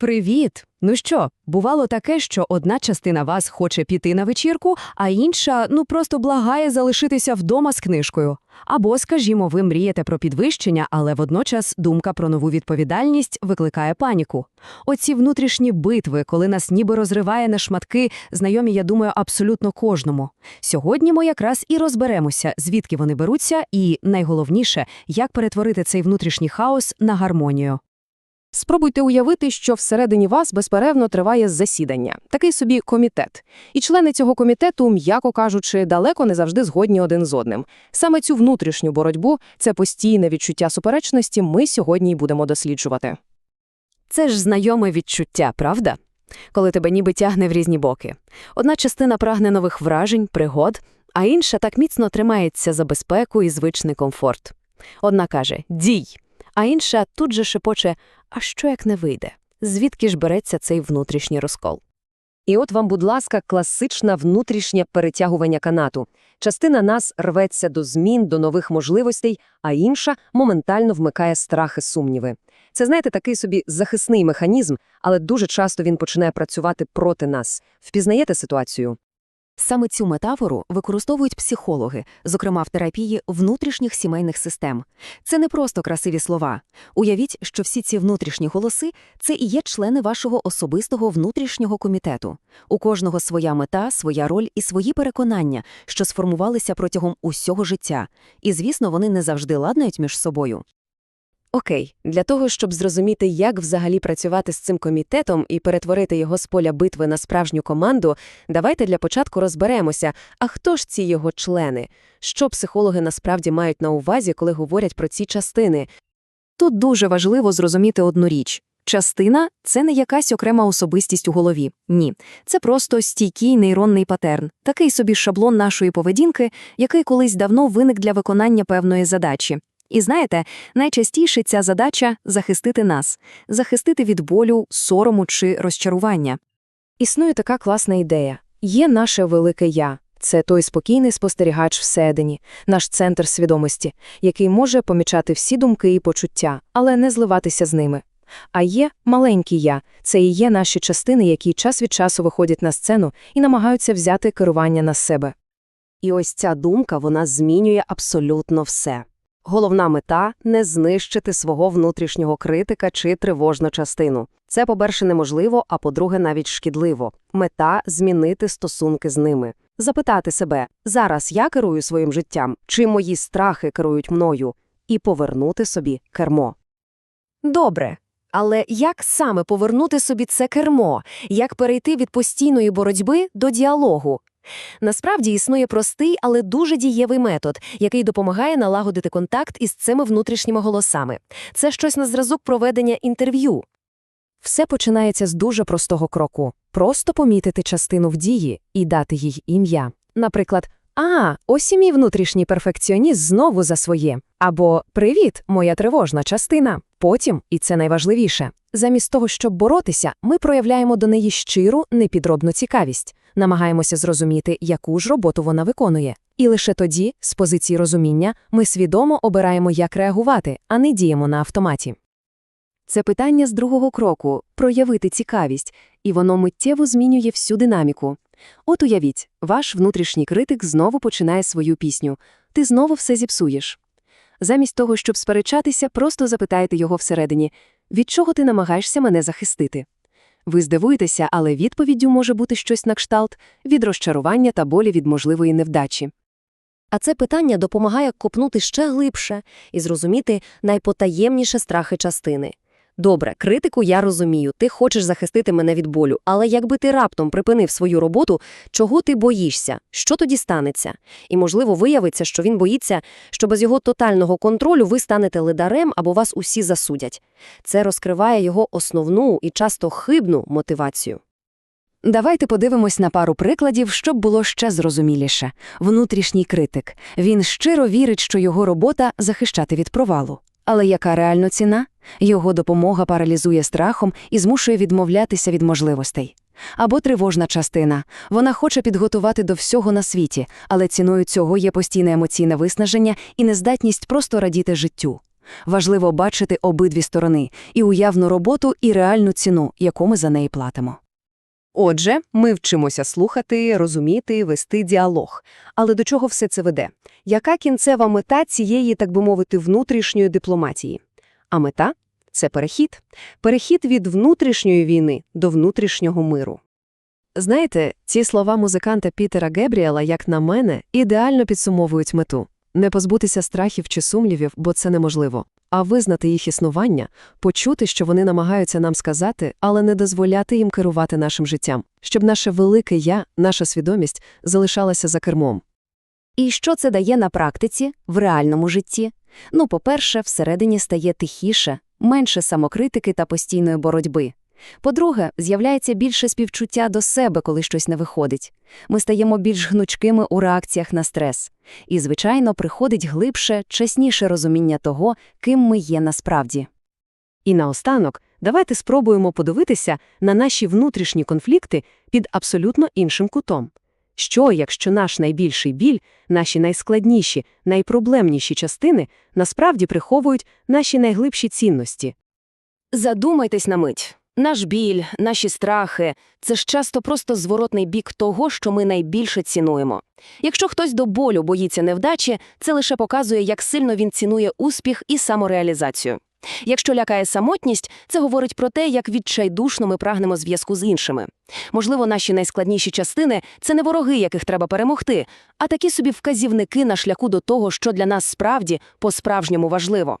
Привіт! Ну що, бувало таке, що одна частина вас хоче піти на вечірку, а інша ну просто благає залишитися вдома з книжкою. Або, скажімо, ви мрієте про підвищення, але водночас думка про нову відповідальність викликає паніку. Оці внутрішні битви, коли нас ніби розриває на шматки, знайомі, я думаю, абсолютно кожному. Сьогодні ми якраз і розберемося, звідки вони беруться, і найголовніше, як перетворити цей внутрішній хаос на гармонію. Спробуйте уявити, що всередині вас безперервно триває засідання, такий собі комітет. І члени цього комітету, м'яко кажучи, далеко не завжди згодні один з одним. Саме цю внутрішню боротьбу, це постійне відчуття суперечності ми сьогодні й будемо досліджувати. Це ж знайоме відчуття, правда? Коли тебе ніби тягне в різні боки. Одна частина прагне нових вражень, пригод, а інша так міцно тримається за безпеку і звичний комфорт. Одна каже «дій», а інша тут же шепоче «а що як не вийде?» Звідки ж береться цей внутрішній розкол? І от вам, будь ласка, класичне внутрішнє перетягування канату. Частина нас рветься до змін, до нових можливостей, а інша моментально вмикає страх і сумніви. Це, знаєте, такий собі захисний механізм, але дуже часто він починає працювати проти нас. Впізнаєте ситуацію? Саме цю метафору використовують психологи, зокрема в терапії внутрішніх сімейних систем. Це не просто красиві слова. Уявіть, що всі ці внутрішні голоси це і є члени вашого особистого внутрішнього комітету. У кожного своя мета, своя роль і свої переконання, що сформувалися протягом усього життя. І, звісно, вони не завжди ладнають між собою. Окей, для того, щоб зрозуміти, як взагалі працювати з цим комітетом і перетворити його з поля битви на справжню команду, давайте для початку розберемося, а хто ж ці його члени? Що психологи насправді мають на увазі, коли говорять про ці частини? Тут дуже важливо зрозуміти одну річ. Частина це не якась окрема особистість у голові. Ні, це просто стійкий нейронний патерн, такий собі шаблон нашої поведінки, який колись давно виник для виконання певної задачі. І знаєте, найчастіше ця задача захистити нас, захистити від болю, сорому чи розчарування. Існує така класна ідея. Є наше велике Я. Це той спокійний спостерігач всередині, наш центр свідомості, який може помічати всі думки і почуття, але не зливатися з ними. А є маленький я, це і є наші частини, які час від часу виходять на сцену і намагаються взяти керування на себе. І ось ця думка, вона змінює абсолютно все. Головна мета – не знищити свого внутрішнього критика чи тривожну частину. Це, по-перше, неможливо, а по-друге, навіть шкідливо. Мета – змінити стосунки з ними. Запитати себе, зараз я керую своїм життям, чи мої страхи керують мною, і повернути собі кермо. Добре. Але як саме повернути собі це кермо? Як перейти від постійної боротьби до діалогу? Насправді існує простий, але дуже дієвий метод, який допомагає налагодити контакт із цими внутрішніми голосами. Це щось на зразок проведення інтерв'ю. Все починається з дуже простого кроку – просто помітити частину в дії і дати їй ім'я. Наприклад, «А, ось і мій внутрішній перфекціоніст знову за своє» або «Привіт, моя тривожна частина». Потім, і це найважливіше, замість того, щоб боротися, ми проявляємо до неї щиру, непідробну цікавість, намагаємося зрозуміти, яку ж роботу вона виконує. І лише тоді, з позиції розуміння, ми свідомо обираємо, як реагувати, а не діємо на автоматі. Це питання з другого кроку проявити цікавість, і воно миттєво змінює всю динаміку. От уявіть, ваш внутрішній критик знову починає свою пісню. Ти знову все зіпсуєш. Замість того, щоб сперечатися, просто запитайте його всередині, від чого ти намагаєшся мене захистити. Ви здивуєтеся, але відповіддю може бути щось на кшталт від розчарування та болі від можливої невдачі. А це питання допомагає копнути ще глибше і зрозуміти найпотаємніші страхи частини. Добре, критику я розумію, ти хочеш захистити мене від болю, але якби ти раптом припинив свою роботу, чого ти боїшся? Що тоді станеться? І, можливо, виявиться, що він боїться, що без його тотального контролю ви станете ледарем або вас усі засудять. Це розкриває його основну і часто хибну мотивацію. Давайте подивимось на пару прикладів, щоб було ще зрозуміліше. Внутрішній критик. Він щиро вірить, що його робота захищати від провалу. Але яка реально ціна? Його допомога паралізує страхом і змушує відмовлятися від можливостей. Або тривожна частина. Вона хоче підготувати до всього на світі, але ціною цього є постійне емоційне виснаження і нездатність просто радіти життю. Важливо бачити обидві сторони – і уявну роботу, і реальну ціну, яку ми за неї платимо. Отже, ми вчимося слухати, розуміти, вести діалог. Але до чого все це веде? Яка кінцева мета цієї, так би мовити, внутрішньої дипломатії? А мета – це перехід. Перехід від внутрішньої війни до внутрішнього миру. Знаєте, ці слова музиканта Пітера Гебріела, як на мене, ідеально підсумовують мету. Не позбутися страхів чи сумнівів, бо це неможливо. А визнати їх існування, почути, що вони намагаються нам сказати, але не дозволяти їм керувати нашим життям, щоб наше велике «я», наша свідомість залишалася за кермом. І що це дає на практиці, в реальному житті? Ну, по-перше, всередині стає тихіше, менше самокритики та постійної боротьби. По-друге, з'являється більше співчуття до себе, коли щось не виходить. Ми стаємо більш гнучкими у реакціях на стрес. І, звичайно, приходить глибше, чесніше розуміння того, ким ми є насправді. І наостанок, давайте спробуємо подивитися на наші внутрішні конфлікти під абсолютно іншим кутом. Що, якщо наш найбільший біль, наші найскладніші, найпроблемніші частини насправді приховують наші найглибші цінності? Задумайтесь на мить. Наш біль, наші страхи – це ж часто просто зворотний бік того, що ми найбільше цінуємо. Якщо хтось до болю боїться невдачі, це лише показує, як сильно він цінує успіх і самореалізацію. Якщо лякає самотність, це говорить про те, як відчайдушно ми прагнемо зв'язку з іншими. Можливо, наші найскладніші частини – це не вороги, яких треба перемогти, а такі собі вказівники на шляху до того, що для нас справді по-справжньому важливо.